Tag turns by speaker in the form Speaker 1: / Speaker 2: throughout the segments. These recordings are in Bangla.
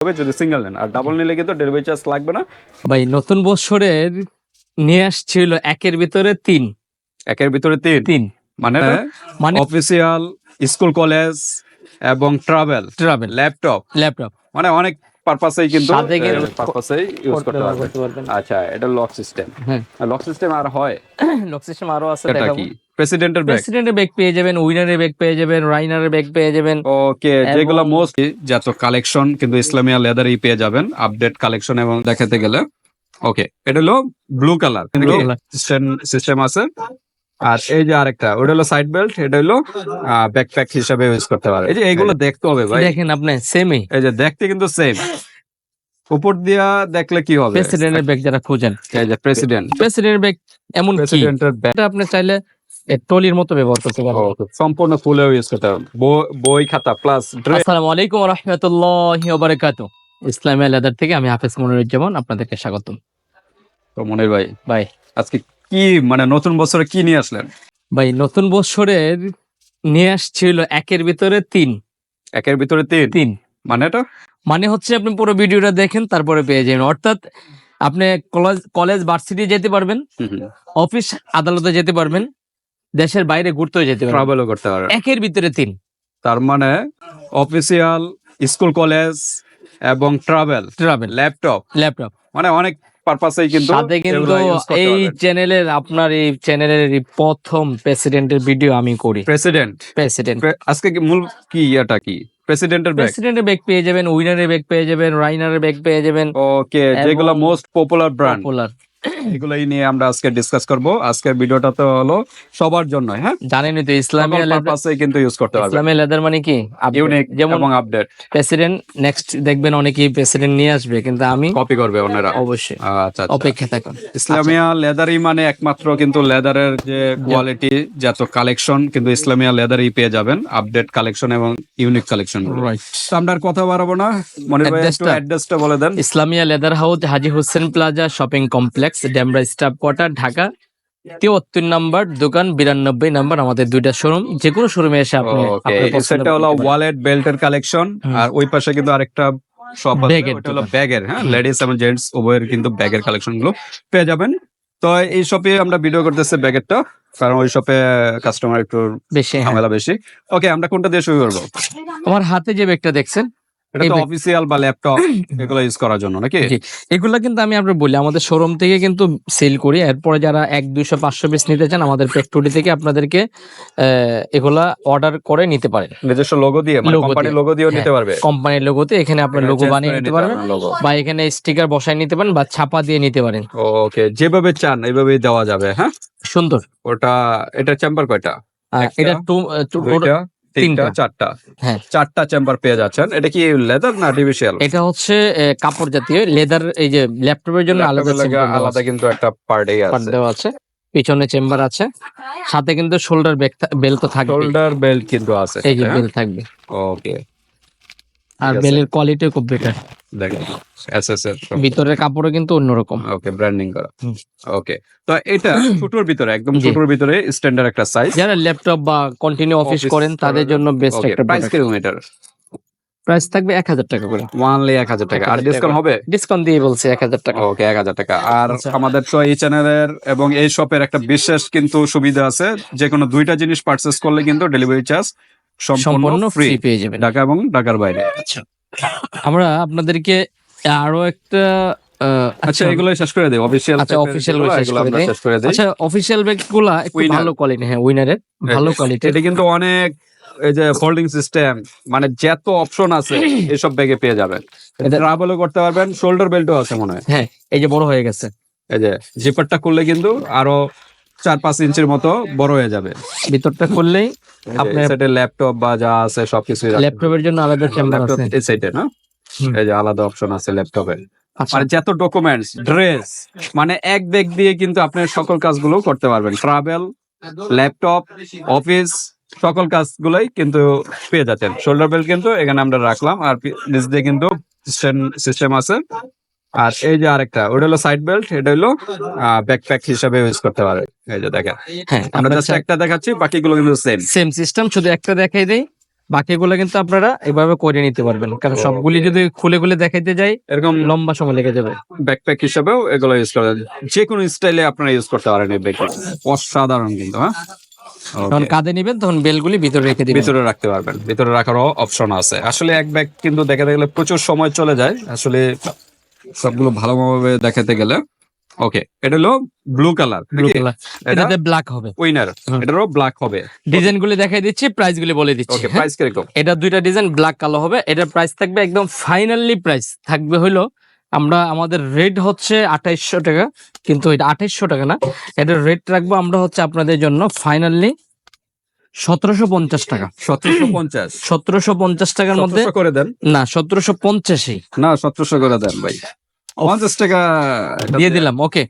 Speaker 1: হবে যদি সিঙ্গেল নেন। আর ডাবল নিলে কিন্তু ডেলিভারি চার্জ লাগবে না।
Speaker 2: ভাই নতুন বছরের নিয়ে আসছিল একের ভিতরে তিন।
Speaker 1: একের ভিতরে তিন?
Speaker 2: তিন।
Speaker 1: মানে
Speaker 2: মানে
Speaker 1: অফিসিয়াল স্কুল কলেজ এবং ট্রাভেল
Speaker 2: ট্রাভেল
Speaker 1: ল্যাপটপ
Speaker 2: ল্যাপটপ
Speaker 1: মানে অনেক পারপাসেই কিন্তু পারপাসেই ইউজ করতে পারবেন। আচ্ছা এটা লক সিস্টেম
Speaker 2: হ্যাঁ।
Speaker 1: লক সিস্টেম আর হয়?
Speaker 2: লক সিস্টেম আরও আছে
Speaker 1: এটা
Speaker 2: দেখাবো।
Speaker 1: কি? প্রেসিডেন্টের ব্যাগ
Speaker 2: প্রেসিডেন্টের ব্যাগ পেয়ে যাবেন উইনারের ব্যাগ পেয়ে যাবেন রাইনারের ব্যাগ পেয়ে যাবেন।
Speaker 1: ওকে যেগুলো মোস্ট যত কালেকশন কিন্তু ইসলামিয়া লেদারই পেয়ে যাবেন আপডেট কালেকশন এবং দেখাতে গেলে। ওকে এটা হলো ব্লু কালার সিস্টেম আছে। আর এই যে আরেকটা ওটা হলো সাইড বেল্ট এটা হলো ব্যাকপ্যাক হিসাবে ইউজ করতে পারে এই যে এইগুলো দেখতে হবে ভাই।
Speaker 2: দেখেন আপনি সেমই
Speaker 1: এই যে দেখতে কিন্তু সেম উপর দিয়া দেখলে কি হবে?
Speaker 2: প্রেসিডেন্টের ব্যাগ যারা খুঁজেন।
Speaker 1: এই যে প্রেসিডেন্ট
Speaker 2: প্রেসিডেন্টের ব্যাগ এমন কি?
Speaker 1: প্রেসিডেন্টের ব্যাগ
Speaker 2: এটা আপনি চাইলে এ, ট্রলির মতো ব্যবহার করতে পারবেন
Speaker 1: সম্পূর্ণ ফুলেও ইউজ করতে বই- খাতা প্লাস
Speaker 2: আসসালামু আলাইকুম রহমতুল্লাহি বারাকাতু ইসলামিয়া লেদার থেকে আমি হাফেজ মনিরুজ্জামান আপনাদেরকে স্বাগতম।
Speaker 1: তো মনির ভাই
Speaker 2: ভাই।
Speaker 1: আজকে কি মানে নতুন বছরে কি নিয়ে আসলেন?
Speaker 2: ভাই নতুন বছরের নিয়ে আসছিল একের ভিতরে তিন।
Speaker 1: একের ভিতরে তিন?
Speaker 2: তিন।
Speaker 1: মানে এটা?
Speaker 2: মানে হচ্ছে আপনি পুরো ভিডিওটা দেখেন তারপরে পেয়ে যাবেন। অর্থাৎ আপনি কলেজ কলেজ ভার্সিটি যেতে পারবেন অফিস আদালতে যেতে পারবেন। দেশের বাইরে ঘুরতেও যেতে পারবেন
Speaker 1: ট্রাভেলও করতে পারে।
Speaker 2: একের ভিতরে তিন।
Speaker 1: তার মানে অফিসিয়াল স্কুল কলেজ এবং ট্রাভেল
Speaker 2: ট্রাভেল
Speaker 1: ল্যাপটপ
Speaker 2: ল্যাপটপ
Speaker 1: মানে অনেক পারপাসেই কিন্তু
Speaker 2: সাথে কিন্তু এই চ্যানেলের আপনার এই চ্যানেলের প্রথম প্রেসিডেন্টের ভিডিও আমি করি।
Speaker 1: প্রেসিডেন্ট
Speaker 2: প্রেসিডেন্ট
Speaker 1: আজকে কি মূল কি এটা কি? প্রেসিডেন্টের ব্যাগ
Speaker 2: প্রেসিডেন্টের ব্যাগ পেয়ে যাবেন উইনারের ব্যাগ পেয়ে যাবেন রাইনারের ব্যাগ পেয়ে যাবেন।
Speaker 1: ওকে যেগুলো মোস্ট পপুলার ব্র্যান্ড
Speaker 2: পপুলার
Speaker 1: এগুলোই নিয়ে আমরা আজকে ডিসকাস করব। আজকের ভিডিওটা তো হলো সবার জন্য হ্যাঁ?
Speaker 2: জানেনই তো ইসলামিয়া লেদার
Speaker 1: পারপাসে কিন্তু ইউজ করতে পারবে
Speaker 2: ইসলামিয়া লেদার মানে কি?
Speaker 1: ইউনিক
Speaker 2: যেমন
Speaker 1: আপডেট
Speaker 2: প্রেসিডেন্ট নেক্সট দেখবেন অনেকেই প্রেসিডেন্ট নিয়ে আসবে কিন্তু আমি
Speaker 1: কপি করবে ওনারা
Speaker 2: অবশ্যই।
Speaker 1: আচ্ছা আচ্ছা।
Speaker 2: অপেক্ষা থাকুন।
Speaker 1: ইসলামিয়া লেদারই মানে একমাত্র কিন্তু লেদারের যে কোয়ালিটি যত কালেকশন কিন্তু ইসলামিয়া লেদারই পেয়ে যাবেন। আপডেট কালেকশন এবং ইউনিক কালেকশন
Speaker 2: রাইট
Speaker 1: তো আমরা কথা বাড়াবো না। মনে ভাই একটু? অ্যাড্রেসটা বলে দেন।
Speaker 2: Islamia leather house Haji Hossain plaza shopping complex Demra staff quarter Dhaka তিহত্তর number দোকান বিরানব্বই নাম্বার আমাদের দুইটা শোরুম যে কোনো শোরুমে এসে আপনি
Speaker 1: সেটা হলো ওয়ালেট বেল্টের কালেকশন আর ওই পাশে কিন্তু আরেকটা শপ আছে ওটা হলো ব্যাগের হ্যাঁ লেডিস এবং জেন্টস উভয়ের কিন্তু ব্যাগের কালেকশনগুলো পেয়ে যাবেন। তো এই শপে আমরা ভিডিও করতেছি ব্যাগেরটা কারণ ওই শপে কাস্টমার একটু
Speaker 2: বেশি হ্যাঁ।
Speaker 1: ঝামেলা বেশি। ওকে আমরা কোনটা দিয়ে শুরু করব?
Speaker 2: আমার হাতে যে ব্যাগটা দেখছেন
Speaker 1: এটা তো অফিসিয়াল বা ল্যাপটপ এগুলো ইউজ করার জন্য নাকি।
Speaker 2: এগুলা কিন্তু আমি আপনার বলি আমাদের শোরুম থেকে কিন্তু সেল করি। এরপরে যারা এক দুইশো পাঁচশো পিস নিতে চান আমাদের ফ্যাক্টরি থেকে আপনাদেরকে এগুলা অর্ডার করে নিতে পারেন।
Speaker 1: নিজস্ব লোগো দিয়ে কোম্পানির লোগো দিয়েও নিতে
Speaker 2: হ্যাঁ।
Speaker 1: পারবে?
Speaker 2: কোম্পানির লোগোতে এখানে আপনার লোগো বানিয়ে নিতে পারবেন বা এখানে স্টিকার বসায় নিতে পারেন বা ছাপা দিয়ে নিতে পারেন।
Speaker 1: ওকে যেভাবে চান এইভাবেই দেওয়া যাবে হ্যাঁ?
Speaker 2: সুন্দর।
Speaker 1: ওটা এটা চেম্বার কয়টা?
Speaker 2: এটা টু
Speaker 1: তিনটা। চারটা।
Speaker 2: হ্যাঁ।
Speaker 1: চারটা চেম্বার পেয়ে যাচ্ছেন। এটা কি লেদার না আর্টিফিশিয়াল
Speaker 2: এটা হচ্ছে কাপড় জাতীয়। লেদার এই যে ল্যাপটপের জন্য আলাদা
Speaker 1: আলাদা কিন্তু একটা পার্টে আছে।
Speaker 2: আছে। পিছনে চেম্বার আছে। সাথে কিন্তু শোল্ডার বেল্ট তো থাকবে
Speaker 1: শোল্ডার বেল্ট কিন্তু আছে।
Speaker 2: এই যে বেল্ট থাকবে।
Speaker 1: ওকে
Speaker 2: আর বেলের কোয়ালিটি খুব বেটার
Speaker 1: দেখেন এসএস এর
Speaker 2: ভিতরের কাপড়ও কিন্তু অন্যরকম।
Speaker 1: ওকে ব্র্যান্ডিং করা। ওকে তো এটা ছোটর ভিতরে একদম। ছোটর ভিতরে স্ট্যান্ডার্ড একটা সাইজ
Speaker 2: যারা ল্যাপটপ বা কন্টিনিউ অফিস করেন তাদের জন্য বেস্ট একটা
Speaker 1: প্রাইস কিলোমিটার
Speaker 2: প্রাইস থাকবে এক হাজার টাকা করে।
Speaker 1: ওয়ানলি এক হাজার টাকা। আর ডিসকাউন্ট হবে?
Speaker 2: ডিসকাউন্ট দিয়ে বলছে এক হাজার টাকা।
Speaker 1: ওকে এক হাজার টাকা। আর
Speaker 2: আচ্ছা।
Speaker 1: আমাদের তো এই চ্যানেলের এবং এই শপের একটা বিশেষ কিন্তু সুবিধা আছে। যে কোনো দুইটা জিনিস পারচেস করলে কিন্তু ডেলিভারি চার্জ সম্পূর্ণ ফ্রি
Speaker 2: পেয়ে যাবেন।
Speaker 1: ঢাকা এবং ঢাকার বাইরে।
Speaker 2: আচ্ছা। আমরা আপনাদেরকে আরও একটা আহ,
Speaker 1: আচ্ছা এগুলো শেষ করে দেই। অফিসিয়াল
Speaker 2: আচ্ছা, গুলো শেষ করে দেই। আচ্ছা অফিসিয়াল ব্যাগগুলা একটু ভালো কোয়ালিটি হ্যাঁ উইনারের ভালো কোয়ালিটি
Speaker 1: এটা কিন্তু অনেক এই যে ফোল্ডিং সিস্টেম মানে যত অপশন আছে এসব ব্যাগে পেয়ে যাবেন। ট্রাভেলও করতে পারবেন শোল্ডার বেল্টও আছে মনে হয়।
Speaker 2: হ্যাঁ এই যে বড় হয়ে গেছে।
Speaker 1: এই যে জিপারটা খুললে কিন্তু আরও চার পাঁচ ইঞ্চির মতো বড় হয়ে যাবে।
Speaker 2: ভিতরটা করলেই আপনার-
Speaker 1: আপনার ল্যাপটপ বা যা আছে সবকিছু
Speaker 2: ল্যাপটপের জন্য আলাদা চেম্বার আছে।
Speaker 1: এই সাইডে না? এই যে আলাদা অপশন আছে ল্যাপটপে
Speaker 2: আচ্ছা।
Speaker 1: মানে যত ডকুমেন্টস ড্রেস মানে এক ব্যাগ দিয়ে কিন্তু আপনি সকল কাজগুলো করতে পারবেন। ট্রাভেল ল্যাপটপ অফিস সকল কাজগুলোই কিন্তু পেয়ে যাচ্ছেন। শোল্ডার বেল্ট কিন্তু এখানে আমরা রাখলাম। আর নিচ দিয়ে কিন্তু সিস্টেম আছে। আর এই যে আরেকটা ওটা হলো সাইড বেল্ট এটা হলো ব্যাকপ্যাক হিসাবে ইউজ করতে পারে। এই যে দেখেন।
Speaker 2: হ্যাঁ
Speaker 1: আমরা জাস্ট একটা দেখাচ্ছি বাকিগুলো কিন্তু সেম
Speaker 2: সেম সিস্টেম শুধু একটা দেখাই দেই। বাকিগুলো কিন্তু আপনারা এভাবে করে নিতে পারবেন। কারণ সবগুলি যদি খুলে খুলে দেখাইতে যাই
Speaker 1: এরকম
Speaker 2: লম্বা সময় লেগে যাবে।
Speaker 1: ব্যাকপ্যাক হিসাবেও এগুলো ইউজ করা যায়। যে কোনো স্টাইলে আপনারা ইউজ করতে পারেন এই ব্যাগ অসাধারণ কিন্তু হ্যাঁ?
Speaker 2: যখন কাঁধে নিবেন তখন বেলগুলি ভিতরে রেখে দিবেন।
Speaker 1: ভিতরে রাখতে পারবেন। ভিতরে রাখারও অপশন আছে। আসলে এক ব্যাগ কিন্তু দেখা গেলে প্রচুর সময় চলে যায়। আসলে সবগুলো ভালোভাবে দেখাতে গেলে। ওকে এটা হলো ব্লু কালার
Speaker 2: ব্লু কালার এটাতে ব্ল্যাক হবে।
Speaker 1: উইনার এটারও ব্ল্যাক হবে।
Speaker 2: ডিজাইন গুলি দেখাই দিচ্ছি প্রাইস গুলি বলে দিচ্ছি
Speaker 1: ওকে? প্রাইস কীরকম
Speaker 2: এটা দুইটা ডিজাইন ব্ল্যাক কালো হবে। এটার প্রাইস থাকবে একদম ফাইনালি প্রাইস থাকবে হলো আমরা আমাদের রেট হচ্ছে আঠাইশশো টাকা কিন্তু এটা আঠাইশশো টাকা না। এটার রেট রাখব আমরা হচ্ছে আপনাদের জন্য ফাইনালি সতেরোশো পঞ্চাশ টাকা।
Speaker 1: সতেরোশো পঞ্চাশ।
Speaker 2: সতেরোশো পঞ্চাশ টাকার মধ্যে
Speaker 1: করে দেন।
Speaker 2: না সতেরোশো পঞ্চাশে
Speaker 1: না সতেরোশো করে দেন ভাই। পঞ্চাশ টাকা
Speaker 2: দিয়ে দিলাম ওকে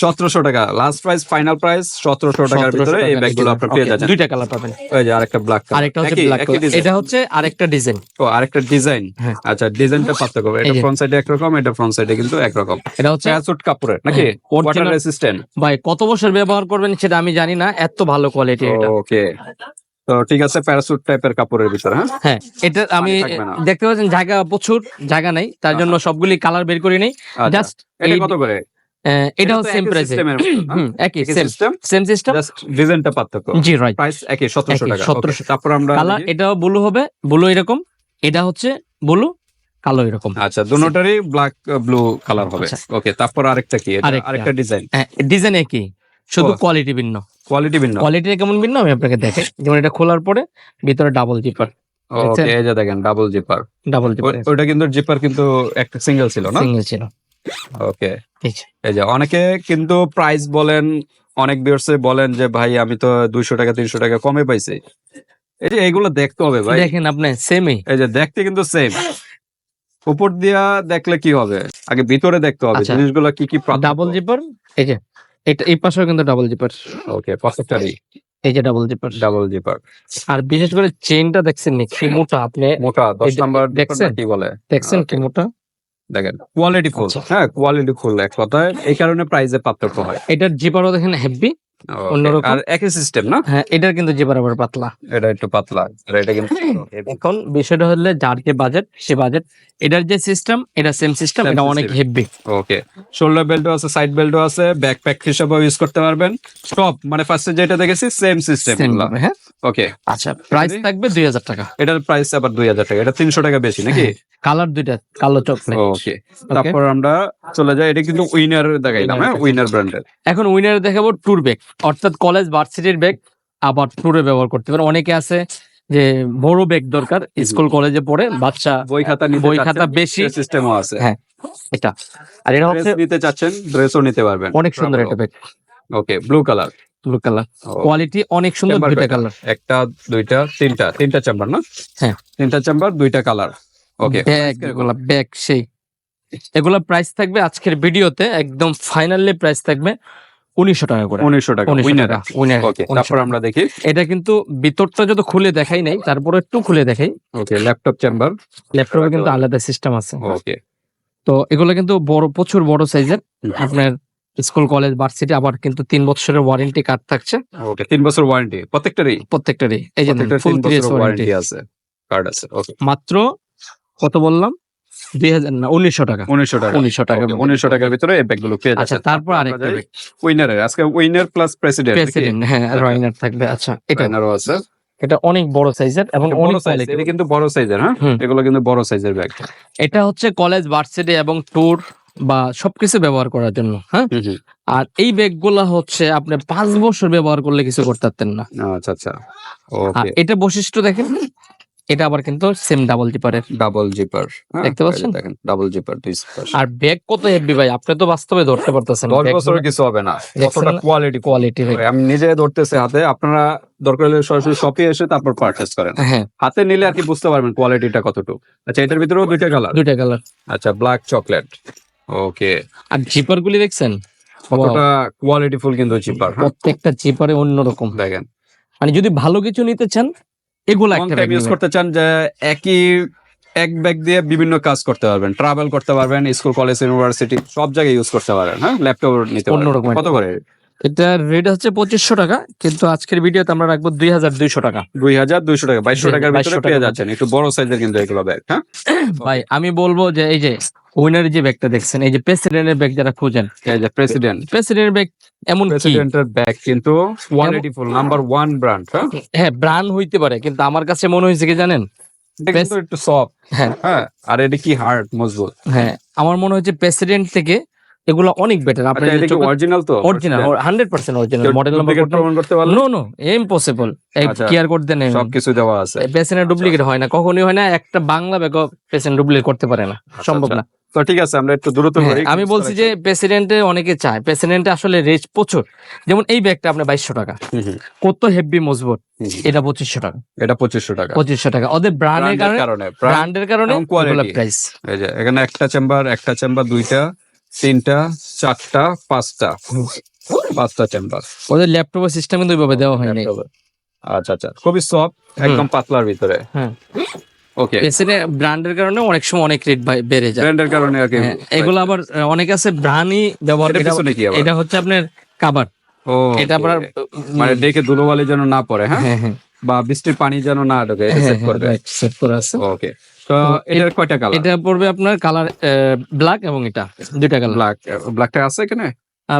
Speaker 1: সতেরোশো টাকা। লাস্ট প্রাইস ফাইনাল প্রাইস সতেরোশো টাকার ভিতরে এই ব্যাগগুলো আপনার পেয়ে যাচ্ছেন।
Speaker 2: দুইটা কালার পাবেন।
Speaker 1: ওই যে আরেকটা ব্ল্যাক
Speaker 2: আরেকটা হচ্ছে ব্ল্যাক এটা হচ্ছে আরেকটা ডিজাইন
Speaker 1: ও আরেকটা ডিজাইন
Speaker 2: হ্যাঁ।
Speaker 1: আচ্ছা ডিজাইনটা পার্থক্য এটা ফ্রন্ট সাইডে একরকম এটা ফ্রন্ট সাইডে কিন্তু একরকম।
Speaker 2: এটা হচ্ছে
Speaker 1: প্যারাসুট কাপড়ের নাকি? ওয়াটার রেসিস্ট্যান্ট
Speaker 2: ভাই কত বছর ব্যবহার করবেন সেটা আমি জানি না। এত ভালো কোয়ালিটি এটা।
Speaker 1: ওকে তো ঠিক আছে প্যারাসুট টাইপের কাপড়ের ভিতরে হ্যাঁ?
Speaker 2: হ্যাঁ এটা আমি দেখতে পাচ্ছেন জায়গা প্রচুর জায়গা নাই। তার জন্য সবগুলি কালার বের করে নেই। জাস্ট
Speaker 1: এটা কত করে?
Speaker 2: এটাও সেম প্রাইসে? একই সেম
Speaker 1: সিস্টেম
Speaker 2: সেম সিস্টেম
Speaker 1: ডিজাইনটা পার্থক্য।
Speaker 2: জি রাইট
Speaker 1: প্রাইস একই সতেরোশো
Speaker 2: একই,
Speaker 1: টাকা।
Speaker 2: 1700
Speaker 1: তারপর আমরা
Speaker 2: কালার এটাও ব্লু হবে ব্লু এরকম এটা হচ্ছে ব্লু কালো এরকম।
Speaker 1: আচ্ছা দুটোটারই ব্ল্যাক ব্লু কালার হবে।
Speaker 2: আচ্ছা।
Speaker 1: ওকে তারপর আরেকটা কি?
Speaker 2: আরেকটা।
Speaker 1: ডিজাইন
Speaker 2: ডিজাইন একই শুধু কোয়ালিটি ভিন্ন।
Speaker 1: কোয়ালিটি ভিন্ন।
Speaker 2: কোয়ালিটি কেমন ভিন্ন? আমি আপনাকে দেখাই যেমন এটা খোলার পরে ভিতরে ডাবল জিপার
Speaker 1: ওকে এই যে দেখেন ডাবল জিপার
Speaker 2: ডাবল জিপার
Speaker 1: ওইটা কিন্তু জিপার কিন্তু একটা সিঙ্গেল ছিল না?
Speaker 2: সিঙ্গেল ছিল।
Speaker 1: ওকে
Speaker 2: এই যে।
Speaker 1: অনেকে কিন্তু প্রাইস বলেন অনেক ভিউয়ার্স বলেন যে ভাই আমি তো দুইশো টাকা তিনশো টাকা কমে পাইছি। এই যে এইগুলো দেখতে হবে ভাই।
Speaker 2: দেখেন আপনি সেমই
Speaker 1: এই যে দেখতে কিন্তু সেম উপর দিয়া দেখলে কি হবে? আগে ভিতরে দেখতে হবে।
Speaker 2: আচ্ছা।
Speaker 1: জিনিসগুলো কি কি
Speaker 2: ডাবল জিপার এই যে এটা এই পাশেও কিন্তু ডাবল জিপার
Speaker 1: ওকে প্রত্যেকটারই
Speaker 2: এই যে ডাবল জিপার
Speaker 1: ডাবল জিপার
Speaker 2: আর বিশেষ করে চেইনটা দেখছেন নি কি মোটা আপনি?
Speaker 1: মোটা দশ
Speaker 2: এই যে-
Speaker 1: নাম্বার
Speaker 2: দেখছেন?
Speaker 1: কি বলে?
Speaker 2: দেখছেন কি মোটা?
Speaker 1: দেখেন কোয়ালিটি ফুল
Speaker 2: আচ্ছা।
Speaker 1: হ্যাঁ কোয়ালিটি ফুল এক কথায় এই কারণে প্রাইজে পার্থক্য হয়
Speaker 2: এটার জিপারও দেখেন হেভি অন্যরকম।
Speaker 1: আর একই সিস্টেম না?
Speaker 2: হ্যাঁ এটার কিন্তু জিপার আবার পাতলা।
Speaker 1: এটা একটু পাতলা আর এটা কিন্তু
Speaker 2: এখন বিষয়টা হলে যার যে বাজেট সে বাজেট এটার যে সিস্টেম এটা সেম সিস্টেম এটা অনেক. হেভি
Speaker 1: ওকে শোল্ডার বেল্টও আছে সাইড বেল্টও আছে ব্যাকপ্যাক হিসেবেও ইউজ করতে পারবেন। সব মানে ফার্স্টে যেটা দেখেছি সেম সিস্টেম
Speaker 2: হ্যাঁ।
Speaker 1: ওকে
Speaker 2: আচ্ছা প্রাইস থাকবে দুই হাজার টাকা।
Speaker 1: এটার প্রাইস আবার দুই হাজার টাকা এটা তিনশো টাকা বেশি নাকি?
Speaker 2: কালার দুইটা কালো চকলেট
Speaker 1: ওকে তারপর আমরা চলে যাই এটা কিন্তু উইনার দেখাইলাম হ্যাঁ? উইনার ব্র্যান্ডের
Speaker 2: এখন উইনার দেখাবো ট্যুর ব্যাগ অর্থাৎ কলেজ ভার্সিটির ব্যাগ আবার ট্যুরে ব্যবহার করতে পারে। অনেকে আছে যে বড় ব্যাগ দরকার স্কুল কলেজে পড়ে বাচ্চা
Speaker 1: বই খাতা
Speaker 2: বই খাতা বেশি।
Speaker 1: সিস্টেমও আছে।
Speaker 2: হ্যাঁ এটা। আর এটা হচ্ছে
Speaker 1: নিতে চাচ্ছেন ড্রেসও নিতে পারবেন।
Speaker 2: অনেক সুন্দর একটা bag
Speaker 1: okay blue colour
Speaker 2: blue colour quality অনেক সুন্দর দুইটা কালার
Speaker 1: একটা দুইটা তিনটা তিনটা চেম্বার না?
Speaker 2: হ্যাঁ।
Speaker 1: তিনটা চেম্বার দুইটা কালার ওকে
Speaker 2: ব্যাগ এগুলা ব্যাগ সেই। এগুলা প্রাইস থাকবে আজকের ভিডিওতে একদম ফাইনালি প্রাইস থাকবে। উনিশশো টাকা করে।
Speaker 1: উনিশশো টাকা উইনার
Speaker 2: উইনার
Speaker 1: ওকে তারপর আমরা দেখি।
Speaker 2: এটা কিন্তু ভিতরটা যত খুলে দেখাই নাই তারপরে একটু খুলে দেখাই।
Speaker 1: ওকে ল্যাপটপ চেম্বার
Speaker 2: ল্যাপটপে কিন্তু আলাদা সিস্টেম আছে।
Speaker 1: ওকে
Speaker 2: তো এগুলো কিন্তু বড় প্রচুর বড় সাইজের আপনার স্কুল কলেজ ভার্সিটি আবার কিন্তু তিন বছরের ওয়ারেন্টি কার্ড থাকছে।
Speaker 1: ওকে তিন বছর ওয়ারেন্টি প্রত্যেকটারই?
Speaker 2: প্রত্যেকটারই। এই যে ফুল ওয়ারেন্টি
Speaker 1: আছে কার্ড আছে ওকে
Speaker 2: মাত্র কত বললাম? দুই হাজার না উনিশশো টাকা।
Speaker 1: উনিশশো টাকা।
Speaker 2: উনিশশো টাকা
Speaker 1: উনিশশো টাকার ভিতরে এই ব্যাগগুলো পেয়ে
Speaker 2: আচ্ছা তারপর আরেকটা
Speaker 1: উইনারের আজকে উইনার প্লাস প্রেসিডেন্ট
Speaker 2: প্রেসিডেন্ট হ্যাঁ রয়নার থাকবে। আচ্ছা এটা
Speaker 1: উইনারও আছে।
Speaker 2: এটা অনেক বড় সাইজের এবং অনেক
Speaker 1: বড় এটা কিন্তু বড় সাইজের হ্যাঁ? এগুলো কিন্তু বড় সাইজের ব্যাগ
Speaker 2: এটা হচ্ছে কলেজ ভার্সিটি এবং ট্যুর বা সবকিছু ব্যবহার করার জন্য হ্যাঁ? আর এই ব্যাগ ব্যাগগুলা হচ্ছে আপনি পাঁচ বছর ব্যবহার করলে কিছু করতে পারতেন না।
Speaker 1: আচ্ছা আচ্ছা।
Speaker 2: এটা বৈশিষ্ট্য দেখেন এটা আবার কিন্তু সেম ডাবল জিপারের
Speaker 1: ডাবল জিপার
Speaker 2: দেখতে পাচ্ছেন?
Speaker 1: দেখেন ডাবল জিপার দুই
Speaker 2: আর ব্যাগ কত হেভি ভাই? আপনি তো বাস্তবে ধরতে পারতেছেন।
Speaker 1: দশ বছরের কিছু হবে না। কতটা? কোয়ালিটি
Speaker 2: কোয়ালিটি
Speaker 1: আমি নিজে ধরতেছি হাতে আপনারা দরকার হলে সরাসরি শপে এসে তারপর পারচেস করেন।
Speaker 2: হ্যাঁ।
Speaker 1: হাতে নিলে আর কি বুঝতে পারবেন কোয়ালিটিটা কতটুকু। আচ্ছা এটার ভিতরেও দুইটা কালার
Speaker 2: দুইটা কালার
Speaker 1: আচ্ছা ব্ল্যাক চকলেট ওকে
Speaker 2: আর জিপার গুলি দেখছেন?
Speaker 1: কতটা কোয়ালিটি ফুল কিন্তু জিপার
Speaker 2: প্রত্যেকটা জিপারে অন্যরকম।
Speaker 1: দেখেন।
Speaker 2: মানে যদি ভালো কিছু নিতে চান এগুলো একটা
Speaker 1: ইউজ করতে চান যে একই এক ব্যাগ দিয়ে বিভিন্ন কাজ করতে পারবেন ট্রাভেল করতে পারবেন স্কুল কলেজ ইউনিভার্সিটি সব জায়গায় ইউজ করতে পারেন হ্যাঁ? ল্যাপটপ নিতে
Speaker 2: অন্যরকম
Speaker 1: কত করে?
Speaker 2: এটার রেট হচ্ছে পঁচিশশো টাকা কিন্তু আজকের ভিডিওতে আমরা রাখব দুই হাজার দুইশো টাকা।
Speaker 1: দুই হাজার দুইশো টাকা বাইশশো টাকার ভিতরে
Speaker 2: 2200
Speaker 1: পেয়ে যাচ্ছেন একটু বড় সাইজের কিন্তু এগুলো ব্যাগ হ্যাঁ?
Speaker 2: ভাই আমি বলব যে এই যে উইনারের যে ব্যাগটা দেখছেন এই যে প্রেসিডেন্টের ব্যাগ যারা খুঁজেন
Speaker 1: প্রেসিডেন্ট
Speaker 2: প্রেসিডেন্টের ব্যাগ এমন
Speaker 1: প্রেসিডেন্টের ব্যাগ কিন্তু quality full number one brand হ্যাঁ?
Speaker 2: ব্রান্ড হইতে পারে কিন্তু আমার কাছে মনে হয়েছে কি জানেন?
Speaker 1: একটু সফট
Speaker 2: হ্যাঁ।
Speaker 1: হ্যাঁ আর এটা কি হার্ড মজবুত?
Speaker 2: হ্যাঁ আমার মনে হচ্ছে প্রেসিডেন্ট থেকে এগুলো অনেক বেটার
Speaker 1: আচ্ছা
Speaker 2: আপনার
Speaker 1: অরিজিনাল তো?
Speaker 2: Original hundred percent original model number
Speaker 1: প্রমাণ করতে পারল?
Speaker 2: নো নো ইম্পসিবল
Speaker 1: আচ্ছা।
Speaker 2: কেয়ার করতে নেই
Speaker 1: সবকিছু দেওয়া আছে।
Speaker 2: পেশেন্টের ডুপ্লিকেট হয় না কখনোই হয় না একটা বাংলা ব্যাগ পেশেন্ট ডুপ্লিকেট করতে পারে না। সম্ভব
Speaker 1: আচ্ছা।
Speaker 2: না।
Speaker 1: তো ঠিক আছে আমরা একটু দ্রুত
Speaker 2: হ্যাঁ, আমি বলছি যে প্রেসিডেন্টে অনেকে চায় প্রেসিডেন্টে আসলে রেট প্রচুর। যেমন এই ব্যাগটা আপনার বাইশশো টাকা। কত হেভি মজবুত এটা পঁচিশশো টাকা।
Speaker 1: এটা পঁচিশশো টাকা।
Speaker 2: পঁচিশশো টাকা। ওদের ব্র্যান্ডের কারণে ব্র্যান্ডের কারণে প্রাইস
Speaker 1: এই যে এখানে একটা চেম্বার একটা চেম্বার দুইটা তিনটা চারটা পাঁচটা। পাঁচটা চেম্বার
Speaker 2: ওদের ল্যাপটপের সিস্টেম কিন্তু ওইভাবে দেওয়া হয়নি।
Speaker 1: আচ্ছা আচ্ছা। খুবই সফট একদম পাতলার ভিতরে।
Speaker 2: হ্যাঁ।
Speaker 1: ওকে
Speaker 2: ব্র্যান্ডের কারণে অনেক সময় অনেক রেট বেড়ে যায়।
Speaker 1: ব্র্যান্ডের কারণে আর
Speaker 2: হ্যাঁ, এগুলো আবার অনেক আছে ব্রানি ব্যবহার
Speaker 1: এটা
Speaker 2: হচ্ছে আপনার কাবার
Speaker 1: ও
Speaker 2: এটা আপনার
Speaker 1: মানে দেখে ধুলোবালি যেন না পড়ে হ্যাঁ?
Speaker 2: হ্যাঁ হ্যাঁ।
Speaker 1: বা বৃষ্টির পানি যেন না ঢোকে এটা সেট করবে।
Speaker 2: সেট করে আছে।
Speaker 1: ওকে তো এটার কয়টা কালার
Speaker 2: এটা পড়বে আপনার কালার ব্ল্যাক এবং এটা দুইটা কালার
Speaker 1: ব্ল্যাক ব্ল্যাকটা আছে এখানে?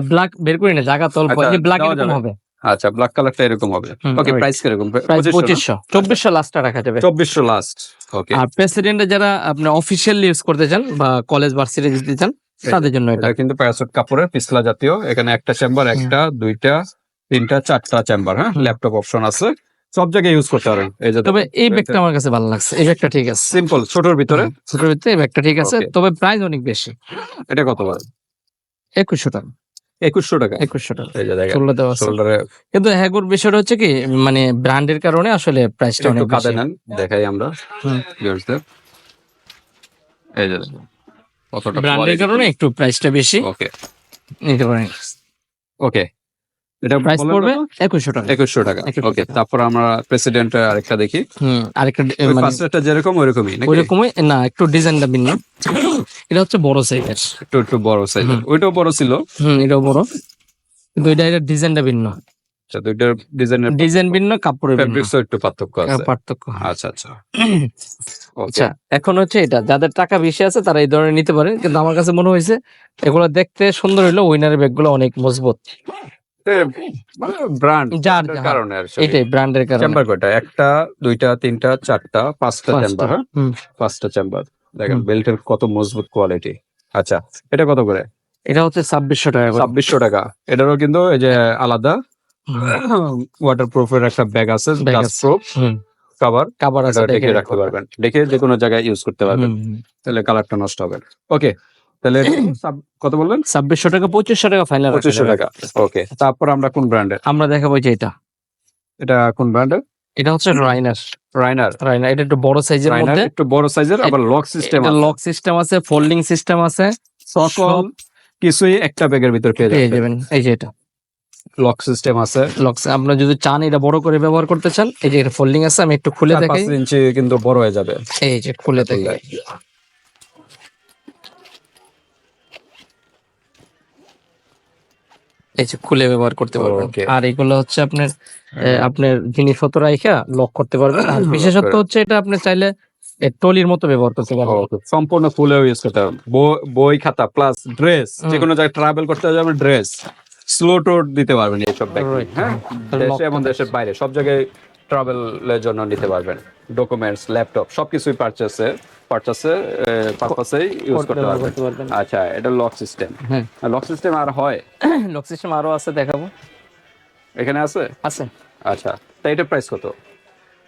Speaker 2: ব্ল্যাক বের করি না জায়গা তল
Speaker 1: আচ্ছা,
Speaker 2: ব্ল্যাক এরকম হবে।
Speaker 1: আচ্ছা ব্ল্যাক কালারটা এরকম হবে। ওকে প্রাইস কীরকম?
Speaker 2: পঁচিশশো চব্বিশশো লাস্টটা রাখা যাবে।
Speaker 1: চব্বিশশো লাস্ট ওকে
Speaker 2: আর প্রেসিডেন্টে যারা আপনি অফিসিয়াল ইউজ করতে চান বা কলেজ ভার্সিটি দিতে চান তাদের জন্য এটা।
Speaker 1: কিন্তু প্যারাসুট কাপড়ের পিছলা জাতীয়। এখানে একটা চেম্বার একটা দুইটা তিনটা চারটা চেম্বার হ্যাঁ? ল্যাপটপ অপশন আছে। সব জায়গায় ইউজ করতে পারেন। এই যে
Speaker 2: তবে এই ব্যাগটা আমার কাছে ভালো লাগছে। এই ব্যাগটা ঠিক আছে।
Speaker 1: সিম্পল ছোটর ভিতরে।
Speaker 2: ছোটোর ভিতরে এই ব্যাগটা ঠিক আছে। তবে প্রাইস অনেক বেশি।
Speaker 1: এটা কত বলে
Speaker 2: একুশশো টাকা।
Speaker 1: একুশশো টাকা।
Speaker 2: একুশশো টাকা। ষোলো দেওয়া কিন্তু হ্যাগুর বিষয়টা হচ্ছে কি মানে ব্র্যান্ডের কারণে আসলে প্রাইসটা অনেক কাঁদে
Speaker 1: নেন দেখাই আমরা। এই যে
Speaker 2: ব্র্যান্ডের কারণে একটু প্রাইসটা বেশি।
Speaker 1: ওকে
Speaker 2: নিতে পারেন
Speaker 1: ওকে এটা
Speaker 2: প্রাইস পড়বে?
Speaker 1: কত?
Speaker 2: একুশশো টাকা।
Speaker 1: একুশশো টাকা। ওকে তারপর আমরা প্রেসিডেন্ট আরেকটা দেখি।
Speaker 2: হুম আরেকটা মানে
Speaker 1: ফার্স্টটা যেরকম ওইরকমই নাকি?
Speaker 2: ওইরকমই না একটু ডিজাইনটা ভিন্ন। এটা হচ্ছে বড় সাইজের
Speaker 1: একটু একটু বড় সাইজ ওইটাও বড় ছিল।
Speaker 2: হুম এটাও বড়। কিন্তু এটা এটা ডিজাইনটা ভিন্ন।
Speaker 1: আচ্ছা দুইটার ডিজাইনের
Speaker 2: ডিজাইন ভিন্ন কাপড়ের ভিন্ন।
Speaker 1: ফেব্রিক্সও একটু পার্থক্য আছে।
Speaker 2: পার্থক্য।
Speaker 1: আচ্ছা আচ্ছা।
Speaker 2: আচ্ছা এখন হচ্ছে এটা যাদের টাকা বেশি আছে তারা এই ধরনের নিতে পারে। কিন্তু আমার কাছে মনে হয়েছে এগুলো দেখতে সুন্দর হইল উইনারের ব্যাগগুলো অনেক মজবুত।
Speaker 1: ব্র্যান্ড
Speaker 2: যার যার-
Speaker 1: কারণে আর
Speaker 2: এটাই ব্র্যান্ডের কারণে।
Speaker 1: চেম্বার কয়টা? একটা দুইটা তিনটা চারটা পাঁচটা
Speaker 2: পাঁচটা।
Speaker 1: চেম্বার হ্যাঁ পাঁচটা চেম্বার দেখেন। বেল্টের কত মজবুত কোয়ালিটি আচ্ছা এটা কত করে?
Speaker 2: এটা হচ্ছে ছাব্বিশশো টাকা
Speaker 1: ছাব্বিশশো টাকা। এটারও কিন্তু এই যে আলাদা। একটা ব্যাগ আছে প্রুফ কভার
Speaker 2: আছে
Speaker 1: ডেকে রাখতে পারবেন। ডেকে যে কোনো জায়গায় ইউজ করতে পারবেন। তাহলে কালারটা নষ্ট হবে ওকে তাহলে কত বললেন?
Speaker 2: ছাব্বিশশো টাকা পঁচিশশো টাকা ফাইনাল
Speaker 1: পঁচিশশো টাকা। ওকে তারপর আমরা কোন ব্র্যান্ডের
Speaker 2: আমরা দেখাবো যে এটা।
Speaker 1: এটা কোন ব্র্যান্ডের
Speaker 2: এটা হচ্ছে রাইনার
Speaker 1: রাইনার
Speaker 2: রাইনার এটা একটু বড় সাইজের মধ্যে।
Speaker 1: একটু বড় সাইজের আবার লক সিস্টেম
Speaker 2: এটা লক সিস্টেম আছে ফোল্ডিং সিস্টেম আছে।
Speaker 1: সকল কিছুই একটা ব্যাগের ভিতর পেয়ে যাবেন।
Speaker 2: এই যে এটা।
Speaker 1: লক সিস্টেম আছে।
Speaker 2: লক আপনারা যদি চান এটা বড় করে ব্যবহার করতে চান এই যে এটা ফোল্ডিং আছে আমি একটু খুলে দেখাই।
Speaker 1: ইঞ্চি কিন্তু বড় হয়ে যাবে।
Speaker 2: এই যে খুলে দেখাই। এই যে খুলে ব্যবহার করতে পারবেন. আর এগুলো হচ্ছে আপনার এ, আপনার জিনিসপত্র রাইখা লক করতে পারবেন। আর বিশেষত্ব হচ্ছে এটা আপনি চাইলে টলির মতো ব্যবহার করতে পারবেন।
Speaker 1: সম্পূর্ণ ফুলেও ইউজ করতে হবে বই- খাতা প্লাস ড্রেস। যে কোনো জায়গায় ট্রাভেল করতে যাবে ড্রেস স্লো টোর দিতে পারবেন এইসব ব্যাগ। হ্যাঁ? দেশে এবং দেশের বাইরে সব জায়গায় ট্রাভেলের জন্য নিতে পারবেন। ডকুমেন্টস ল্যাপটপ সবকিছুই পারচেসে পারপাসেই ইউজ করতে পারবেন। আচ্ছা এটা লক সিস্টেম
Speaker 2: হ্যাঁ
Speaker 1: লক সিস্টেম আর হয়?
Speaker 2: লক সিস্টেম আরও আছে দেখাবো।
Speaker 1: এখানে আছে?
Speaker 2: আছে।
Speaker 1: আচ্ছা তা এটা প্রাইস কত?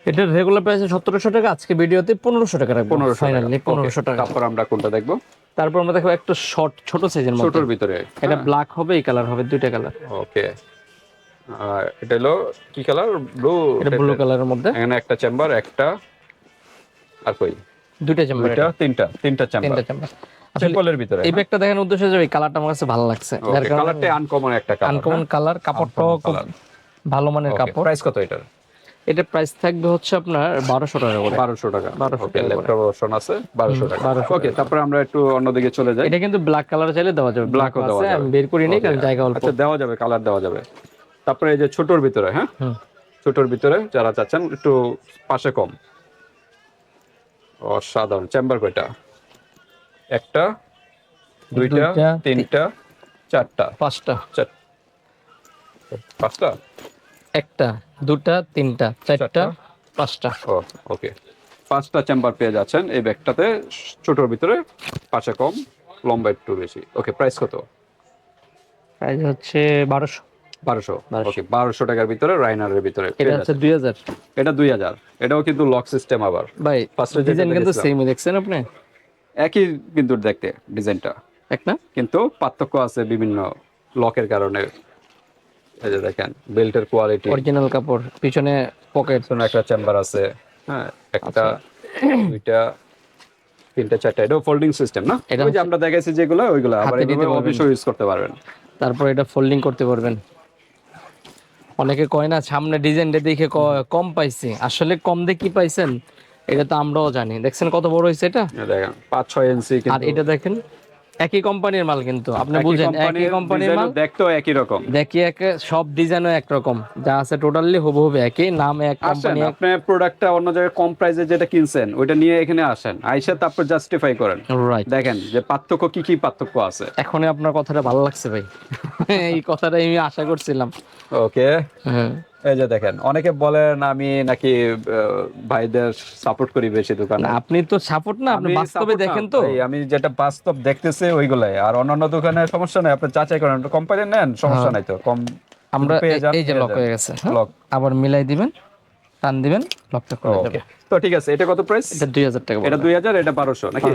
Speaker 2: এটা রেগুলার প্রাইস সতেরোশো টাকা আজকে ভিডিওতে পনেরোশো টাকা রাখব
Speaker 1: পনেরোশো
Speaker 2: ফাইনালি পনেরোশো টাকা।
Speaker 1: তারপর আমরা কোনটা দেখব?
Speaker 2: তারপর আমরা দেখব একটু শর্ট ছোট সাইজের মধ্যে।
Speaker 1: ছোটর ভিতরে।
Speaker 2: এটা ব্ল্যাক হবে এই কালার হবে দুইটা কালার
Speaker 1: ওকে আর এটা হলো কি কালার ব্লু
Speaker 2: এটা ব্লু কালারের মধ্যে।
Speaker 1: এখানে একটা চেম্বার একটা আর কই?
Speaker 2: দুইটা চেম্বার
Speaker 1: দুইটা তিনটা তিনটা চেম্বার
Speaker 2: তিনটা চেম্বার
Speaker 1: সিম্পলের ভিতরে
Speaker 2: এই ব্যাগটা দেখানোর উদ্দেশ্য যে এই কালারটা আমার কাছে ভালো লাগছে। কারণে
Speaker 1: কালারটা আনকমন একটা কালার
Speaker 2: আনকমন কালার কাপড়টাও ভালো মানের কাপড়।
Speaker 1: প্রাইস কত এটার?
Speaker 2: এটা প্রাইস থাকবে হচ্ছে আপনার বারোশো টাকা করে।
Speaker 1: বারোশো টাকা।
Speaker 2: 1200
Speaker 1: ওকে
Speaker 2: টাকা
Speaker 1: ল্যাপটপ অপশন আছে বারোশো টাকা।
Speaker 2: 1200
Speaker 1: ওকে তারপরে আমরা একটু অন্যদিকে চলে যাই।
Speaker 2: এটা কিন্তু ব্ল্যাক কালার চাইলে দেওয়া যাবে।
Speaker 1: ও দেওয়া
Speaker 2: আছে,
Speaker 1: যাবে।
Speaker 2: বের করিনি কারণ
Speaker 1: Okay.
Speaker 2: জায়গা অল্প।
Speaker 1: আচ্ছা দেওয়া যাবে কালার দেওয়া যাবে। তারপরে এই যে ছোটর ভিতরে হ্যাঁ। ছোটর ভিতরে যারা চাচ্ছেন একটু পাশে কম। অসাধারণ। চেম্বার কয়টা? একটা দুইটা তিনটা চারটা।
Speaker 2: পাঁচটা।
Speaker 1: পাঁচটা?
Speaker 2: একটা দুটা তিনটা চারটা। পাঁচটা।
Speaker 1: ও ওকে। পাঁচটা চেম্বার পেয়ে যাচ্ছেন এই ব্যাগটাতে। ছোটর ভিতরে পাশে কম লম্বা একটু বেশি। ওকে প্রাইস কত?
Speaker 2: প্রাইস হচ্ছে বারোশো।
Speaker 1: বারোশো। ওকে বারোশো টাকার ভিতরে রাইনারের ভিতরে।
Speaker 2: এটা হচ্ছে দুই হাজার।
Speaker 1: এটা দুই হাজার। এটাও কিন্তু লক সিস্টেম আবার।
Speaker 2: ভাই
Speaker 1: First
Speaker 2: ডিজাইন কিন্তু। সেমই দেখছেন আপনি?
Speaker 1: একই কিন্তু দেখতে ডিজাইনটা
Speaker 2: এক না?
Speaker 1: কিন্তু পার্থক্য আছে বিভিন্ন লকের কারণে। এই যে দেখেন বেল্টের কোয়ালিটি
Speaker 2: অরিজিনাল কাপড় পিছনে পকেট
Speaker 1: একটা চেম্বার আছে। হ্যাঁ একটা
Speaker 2: আচ্ছা।
Speaker 1: দুইটা তিনটা চারটা। এটাও ফোল্ডিং সিস্টেম না?
Speaker 2: এটা
Speaker 1: যে আমরা দেখাইছি যেগুলো ওইগুলো। আবার অফিসও ইউজ করতে পারবেন।
Speaker 2: তারপর এটা ফোল্ডিং করতে পারবেন। অনেকে কয় না সামনে ডিজাইনটা দেখে কম পাইছি। আসলে কম দিয়ে কি পাইছেন? এটা তো আমরাও জানি। দেখছেন কত বড় হয়েছে এটা?
Speaker 1: দেখেন পাঁচ ছয় ইঞ্চি
Speaker 2: আর এটা দেখেন। একই কোম্পানির মাল কিন্তু আপনি বুঝেন একই কোম্পানির মাল
Speaker 1: দেখতেও একই রকম।
Speaker 2: দেখি এক সব ডিজাইনও একরকম যা আছে টোটালি হুবহু একই নাম এক কোম্পানি
Speaker 1: আপনি প্রোডাক্টটা অন্য জায়গায় কম প্রাইসে যেটা কিনছেন ওইটা নিয়ে এখানে আসেন আইসা তারপর জাস্টিফাই করেন।
Speaker 2: রাইট
Speaker 1: দেখেন যে পার্থক্য কি কি পার্থক্য আছে।
Speaker 2: এখনই আপনার কথাটা ভালো লাগছে ভাই। এই কথাটাই আমি আশা করছিলাম।
Speaker 1: ওকে
Speaker 2: হ্যাঁ।
Speaker 1: এই যে দেখেন অনেকে বলেন আমি নাকি ভাইদের সাপোর্ট করি বেশি দোকানে।
Speaker 2: আপনি তো সাপোর্ট না আপনি বাস্তবে দেখেন তো।
Speaker 1: আমি যেটা বাস্তব দেখতেছি ওইগুলাই। আর অন্যান্য দোকানে সমস্যা নাই আপনি যাচাই করেন। কোম্পানি নেন সমস্যা নাই তো কম
Speaker 2: আমরা এই- যে লক হয়ে গেছে হ্যাঁ?
Speaker 1: লক
Speaker 2: আবার মিলাই দিবেন টান দিবেন লকটা করে যাবে।
Speaker 1: তো ঠিক আছে এটা কত প্রাইস
Speaker 2: এটা দুই হাজার টাকা
Speaker 1: এটা
Speaker 2: পড়বে।
Speaker 1: দুই হাজার এটা বারোশো নাকি?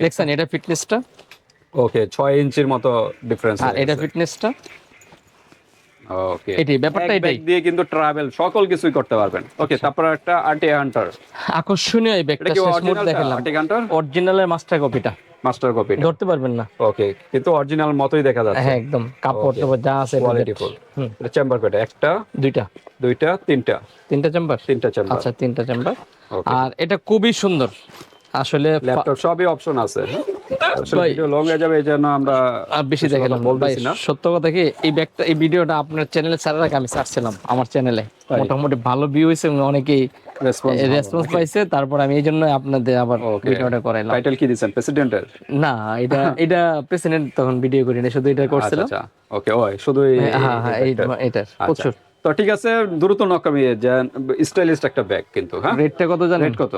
Speaker 2: দেখছেন এটা ফিটনেসটা
Speaker 1: ওকে ছয় ইঞ্চির মতো ডিফারেন্স
Speaker 2: আর এটা ফিটনেসটা
Speaker 1: ওকে
Speaker 2: এটাই, ব্যাপারটা এটাই।
Speaker 1: দিয়ে কিন্তু ট্রাভেল সকল কিছুই করতে পারবেন। ওকে তারপর একটা আরটি হান্টার
Speaker 2: আকর্ষণীয় এই ব্যাগটা শেষ মুহূর্তে দেখালাম।
Speaker 1: আরটি হান্টার
Speaker 2: অরিজিনালের মাস্টার কপিটা
Speaker 1: মাস্টার কপি
Speaker 2: ধরতে পারবেন না।
Speaker 1: ওকে কিন্তু অরিজিনাল মতোই দেখা যাচ্ছে।
Speaker 2: হ্যাঁ একদম। কাপড় টাপড় যা আছে
Speaker 1: কোয়ালিটি ফুল এটা চেম্বার কয়টা একটা
Speaker 2: দুইটা।
Speaker 1: দুইটা তিনটা।
Speaker 2: তিনটা চেম্বার
Speaker 1: তিনটা চেম্বার
Speaker 2: আচ্ছা তিনটা চেম্বার আর এটা খুবই সুন্দর। আসলে
Speaker 1: ল্যাপটপ সবই অপশন আছে। লং হয়ে যাবে আমরা
Speaker 2: আর বেশি দেখালাম
Speaker 1: বলতেছি না।
Speaker 2: সত্য কথা কি এই ব্যাগটা এই ভিডিওটা আপনার চ্যানেলে ছাড়ার আগে আমি ছাড়ছিলাম আমার চ্যানেলে? মোটামুটি ভালো ভিউ হয়েছে অনেকেই
Speaker 1: রেসপন্স
Speaker 2: পাইছে তারপর আমি এই জন্য আপনাদের আবার. ভিডিওটা করাইলাম।
Speaker 1: টাইটেল কি দিবেন প্রেসিডেন্টের
Speaker 2: না এটা এটা প্রেসিডেন্ট তখন ভিডিও করি না শুধু এটা করছিলাম।
Speaker 1: আচ্ছা ওকে ওই শুধু এই-
Speaker 2: হ্যাঁ হ্যাঁ এই- এটার
Speaker 1: আচ্ছা।
Speaker 2: প্রচুর।
Speaker 1: তো ঠিক আছে দ্রুত নকামি যে স্টাইলিস্ট একটা ব্যাগ কিন্তু হ্যাঁ?
Speaker 2: রেটটা কত জানেন?
Speaker 1: রেট কত?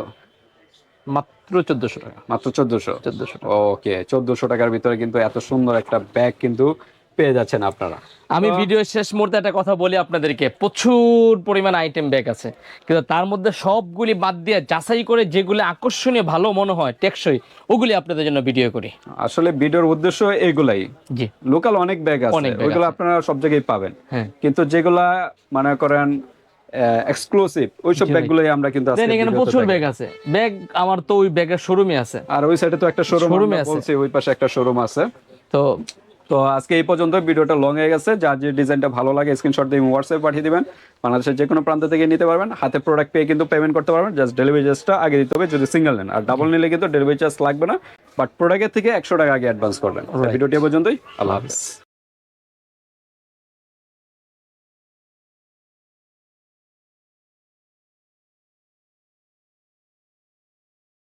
Speaker 2: মাত্র চোদ্দশো টাকা।
Speaker 1: মাত্র চোদ্দশো?
Speaker 2: চোদ্দশো
Speaker 1: ওকে চোদ্দশো টাকার ভিতরে কিন্তু এত সুন্দর একটা ব্যাগ কিন্তু পেয়ে যাচ্ছেন আপনারা।
Speaker 2: আমি শেষ মুহূর্তে একটা কথা বলি আপনাদেরকে। প্রচুর পরিমাণ আইটেম ব্যাগ আছে। কিন্তু তার মধ্যে সবগুলি বাদ দিয়ে যাচাই করে যেগুলি আকর্ষণীয় ভালো মনে হয় টেকসই ওগুলি আপনাদের জন্য ভিডিও করি।
Speaker 1: আসলে ভিডিওর উদ্দেশ্য এগুলাই।
Speaker 2: জি।
Speaker 1: লোকাল অনেক ব্যাগ আছে। ওইগুলো আপনারা সব জায়গায় পাবেন।
Speaker 2: হ্যাঁ।
Speaker 1: কিন্তু যেগুলা মনে করেন এক্সক্লুসিভ ওইসব ব্যাগগুলোই আমরা কিন্তু আজকে
Speaker 2: এখানে প্রচুর ব্যাগ। আছে। ব্যাগ আমার তো ওই ব্যাগের শোরুমে আছে।
Speaker 1: আর ওই সাইডে তো একটা শোরুম। বলছি ওই পাশে একটা শোরুম আছে।
Speaker 2: তো
Speaker 1: তো আজকে এই পর্যন্ত ভিডিওটা লং হয়ে গেছে। যার যে ডিজাইনটা ভালো লাগে স্ক্রিনশট দিয়ে হোয়াটসঅ্যাপ পাঠিয়ে দিবেন। বাংলাদেশের যে কোনো প্রান্ত থেকে নিতে পারবেন। হাতে প্রোডাক্ট পেয়ে কিন্তু পেমেন্ট করতে পারবেন। জাস্ট ডেলিভারি চার্জটা আগে দিতে হবে যদি সিঙ্গেল নেন। আর ডাবল নিলে কিন্তু ডেলিভারি চার্জ লাগবে না। বাট প্রোডাক্টের থেকে একশো টাকা আগে অ্যাডভান্স করবেন। ভিডিওটি পর্যন্তই। আল্লাহ হাফিজ।